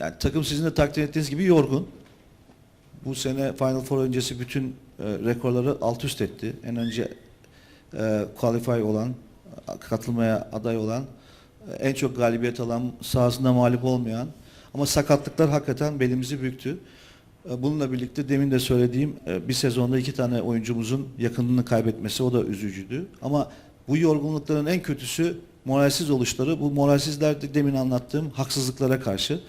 yani takım sizin de takdir ettiğiniz gibi yorgun. Bu sene Final Four öncesi bütün e, rekorları alt üst etti. En önce e, qualify olan, katılmaya aday olan, e, en çok galibiyet alan, sahasında mağlup olmayan ama sakatlıklar hakikaten belimizi büktü. E, Bununla birlikte demin de söylediğim e, bir sezonda iki tane oyuncumuzun yakınını kaybetmesi o da üzücüydü. Ama bu yorgunlukların en kötüsü moralsiz oluşları. Bu moralsizler de demin anlattığım haksızlıklara karşı.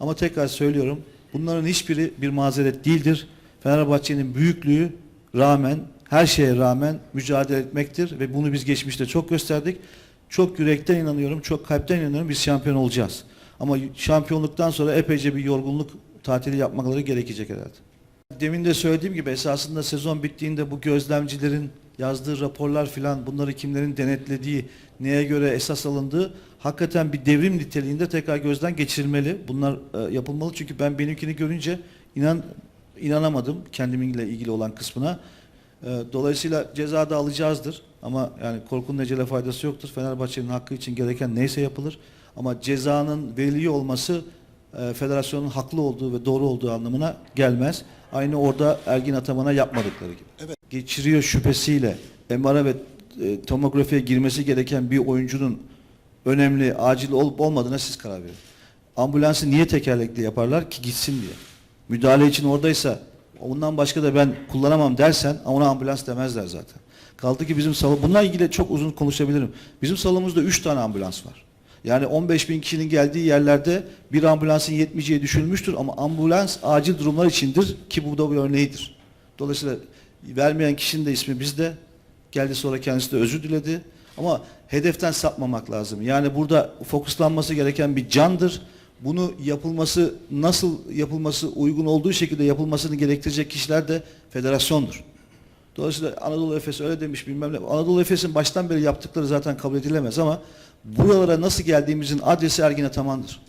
Ama tekrar söylüyorum bunların hiçbiri bir mazeret değildir. Fenerbahçe'nin büyüklüğü rağmen her şeye rağmen mücadele etmektir ve bunu biz geçmişte çok gösterdik. Çok yürekten inanıyorum, çok kalpten inanıyorum biz şampiyon olacağız. Ama şampiyonluktan sonra epeyce bir yorgunluk tatili yapmaları gerekecek herhalde. Demin de söylediğim gibi esasında sezon bittiğinde bu gözlemcilerin yazdığı raporlar filan bunları kimlerin denetlediği, neye göre esas alındığı hakikaten bir devrim niteliğinde tekrar gözden geçirilmeli. Bunlar e, yapılmalı çünkü ben benimkini görünce inan inanamadım kendiminle ilgili olan kısmına. E, dolayısıyla ceza da alacağızdır ama yani korkunun ecele faydası yoktur. Fenerbahçe'nin hakkı için gereken neyse yapılır. Ama cezanın veriliyor olması e, federasyonun haklı olduğu ve doğru olduğu anlamına gelmez. Aynı orada Ergin Ataman'a yapmadıkları gibi. Evet. Geçiriyor şüphesiyle MR'a ve e, tomografiye girmesi gereken bir oyuncunun önemli, acil olup olmadığına siz karar verin. Ambulansı niye tekerlekli yaparlar ki gitsin diye. Müdahale için oradaysa ondan başka da ben kullanamam dersen ona ambulans demezler zaten. Kaldı ki bizim salon, bununla ilgili çok uzun konuşabilirim. Bizim salonumuzda 3 tane ambulans var. Yani 15 bin kişinin geldiği yerlerde bir ambulansın yetmeyeceği düşünülmüştür ama ambulans acil durumlar içindir ki bu da bir örneğidir. Dolayısıyla vermeyen kişinin de ismi bizde. Geldi sonra kendisi de özür diledi. Ama hedeften sapmamak lazım. Yani burada fokuslanması gereken bir candır. Bunu yapılması, nasıl yapılması uygun olduğu şekilde yapılmasını gerektirecek kişiler de federasyondur. Dolayısıyla Anadolu Efes öyle demiş bilmem ne. Anadolu Efes'in baştan beri yaptıkları zaten kabul edilemez ama buralara nasıl geldiğimizin adresi Ergin Ataman'dır.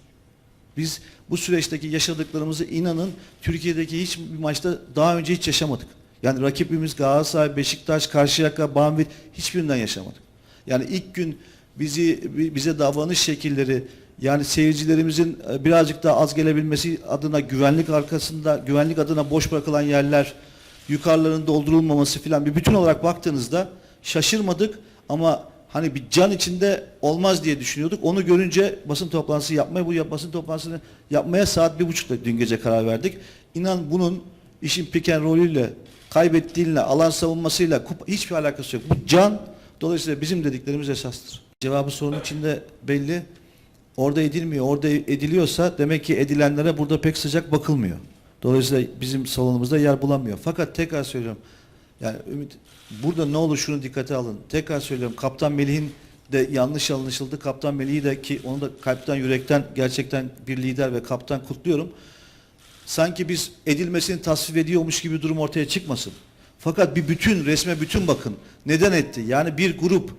Biz bu süreçteki yaşadıklarımızı inanın Türkiye'deki hiçbir maçta daha önce hiç yaşamadık. Yani rakibimiz Galatasaray, Beşiktaş, Karşıyaka, Banvit hiçbirinden yaşamadık. Yani ilk gün bizi bize davranış şekilleri yani seyircilerimizin e, birazcık daha az gelebilmesi adına güvenlik arkasında güvenlik adına boş bırakılan yerler yukarıların doldurulmaması filan bir bütün olarak baktığınızda şaşırmadık ama hani bir can içinde olmaz diye düşünüyorduk. Onu görünce basın toplantısı yapmaya bu basın toplantısını yapmaya saat bir buçukta dün gece karar verdik. İnan bunun işin piken rolüyle kaybettiğinle alan savunmasıyla kupa, hiçbir alakası yok. Bu can dolayısıyla bizim dediklerimiz esastır. Cevabı sorunun içinde belli. Orada edilmiyor. Orada ediliyorsa demek ki edilenlere burada pek sıcak bakılmıyor. Dolayısıyla bizim salonumuzda yer bulamıyor. Fakat tekrar söylüyorum. Yani Ümit burada ne olur şunu dikkate alın. Tekrar söylüyorum. Kaptan Melih'in de yanlış anlaşıldı. Kaptan Melih'i de ki onu da kalpten yürekten gerçekten bir lider ve kaptan kutluyorum. Sanki biz edilmesini tasvip ediyormuş gibi durum ortaya çıkmasın. Fakat bir bütün, resme bütün bakın. Neden etti? Yani bir grup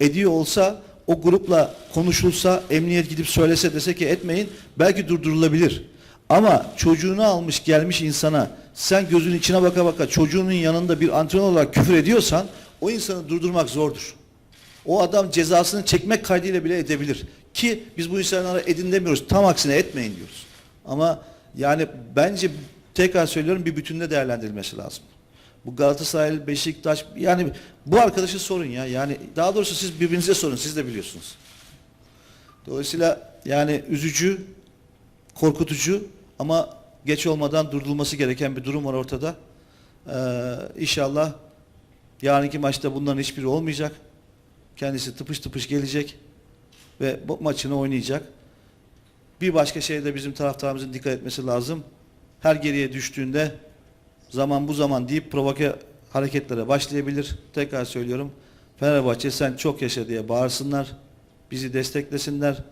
ediyor olsa o grupla konuşulsa, emniyet gidip söylese dese ki etmeyin belki durdurulabilir. Ama çocuğunu almış gelmiş insana sen gözün içine baka baka çocuğunun yanında bir antrenör olarak küfür ediyorsan o insanı durdurmak zordur. O adam cezasını çekmek kaydıyla bile edebilir. Ki biz bu insanlara edin demiyoruz. Tam aksine etmeyin diyoruz. Ama yani bence tekrar söylüyorum bir bütünde değerlendirilmesi lazım. Bu Galatasaray, Beşiktaş yani bu arkadaşı sorun ya. Yani daha doğrusu siz birbirinize sorun. Siz de biliyorsunuz. Dolayısıyla yani üzücü, korkutucu ama geç olmadan durdurulması gereken bir durum var ortada. Ee, inşallah yarınki maçta bunların hiçbiri olmayacak. Kendisi tıpış tıpış gelecek ve bu maçını oynayacak. Bir başka şey de bizim taraftarımızın dikkat etmesi lazım. Her geriye düştüğünde zaman bu zaman deyip provoke hareketlere başlayabilir. Tekrar söylüyorum. Fenerbahçe sen çok yaşa diye bağırsınlar. Bizi desteklesinler.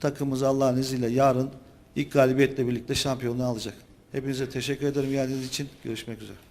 Takımımız Allah'ın izniyle yarın ilk galibiyetle birlikte şampiyonluğu alacak. Hepinize teşekkür ederim geldiğiniz için. Görüşmek üzere.